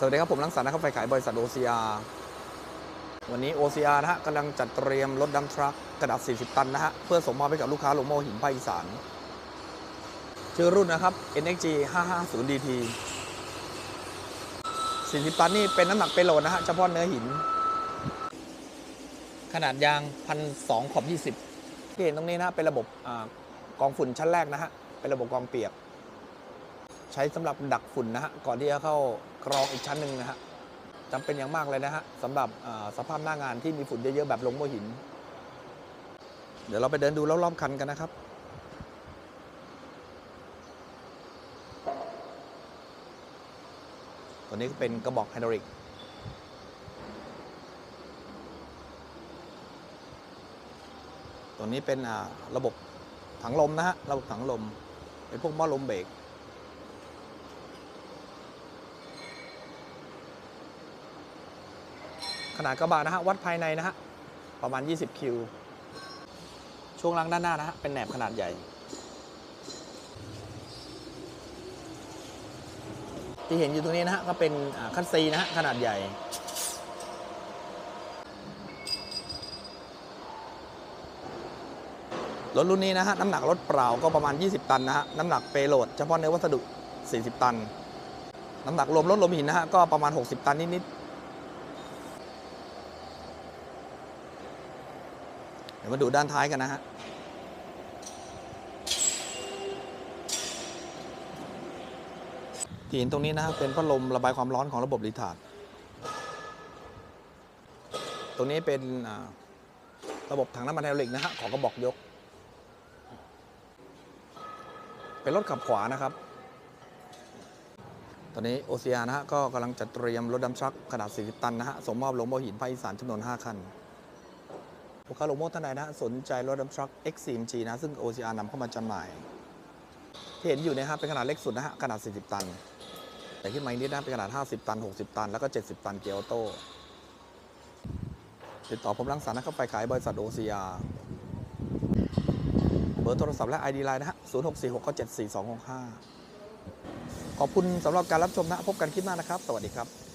สวัสดีครับผมลังสรรค์นะครับไฟขายบริษัท OCR วันนี้ OCR นะฮะกำลังจัดเตรียมรถดัมทรัคกระดาษ 40 ตันนะฮะเพื่อส่งมอบให้กับลูกค้าลงโมหินภาคอีสานชื่อรุ่นนะครับ NXG 550 DT 40 ตันนี่เป็นน้ำหนักเป็นโลนะฮะเฉพาะเนื้อหิน ขนาดยางพันสองขอบ 20 ที่เห็นตรงนี้นะฮะเป็นระบบอกองฝุ่นชั้นแรกนะฮะเป็นระบบกองเปียก ใช้สำหรับดักฝุ่นนะฮะก่อนที่จะเข้า กรองอีกชั้นหนึ่งนะฮะจำเป็นอย่างมากเลยนะฮะสำหรับสภาพหน้างานที่มีฝุ่นเยอะๆแบบลงโมหิน เดี๋ยวเราไปเดินดูรอบๆคันกันนะครับตัวนี้ก็เป็นกระบอกไฮดรอลิกตัวนี้เป็นระบบถังลมนะฮะ ระบบถังลมเป็นพวกหม้อลมเบรก ขนาดกระบะนะฮะวัดภายในนะฮะประมาณ 20 คิว ช่วงล่างด้านหน้านะฮะเป็นแหนบขนาดใหญ่ที่เห็นอยู่ตรงนี้นะฮะก็เป็นคัสซีนะฮะขนาดใหญ่ รถรุ่นนี้นะฮะน้ำหนักรถเปล่าก็ประมาณ 20 ตันนะฮะน้ำหนักเปโลดเฉพาะเนื้อวัสดุ 40 ตัน น้ำหนักรวมรถรวมหินนะฮะก็ประมาณ 60 ตันนิด เดี๋ยวมาดูด้านท้ายกันนะฮะที่เห็นตรงนี้นะฮะเป็นพัดลมระบายความร้อนของระบบรีทาร์ดตรงนี้เป็นระบบถังน้ำมันไฮดรอลิกนะฮะของกระบอกยก เป็นรถขับขวานะครับ ตอนนี้โอเซียนะฮะก็กำลังจัดเตรียมรถดัมทรัคขนาด 40 ตันนะฮะส่งมอบลงโมหินภาคอีสานจำนวน 5 คัน ลูกค้าลงโมท่านใดนะสนใจรถดัมทรัค X4MG นะซึ่ง OCR นำเข้ามาจำหน่ายที่เห็นอยู่เนยฮะเป็นขนาดเล็กสุดนะฮะขนาด 40 ตัน แต่ขึ้นมาอีกนิดนะเป็นขนาด 50 ตัน 60 ตัน แล้วก็ 70 ตันเกียร์ออโต้ติดต่อผมรังสรรค์นะครับไปขายบริษัท OCR เบอร์โทรศัพท์และ ID Line นะฮะ0646974265ขอบคุณสำหรับการรับชมนะ พบกันคลิปหน้านะครับ สวัสดีครับ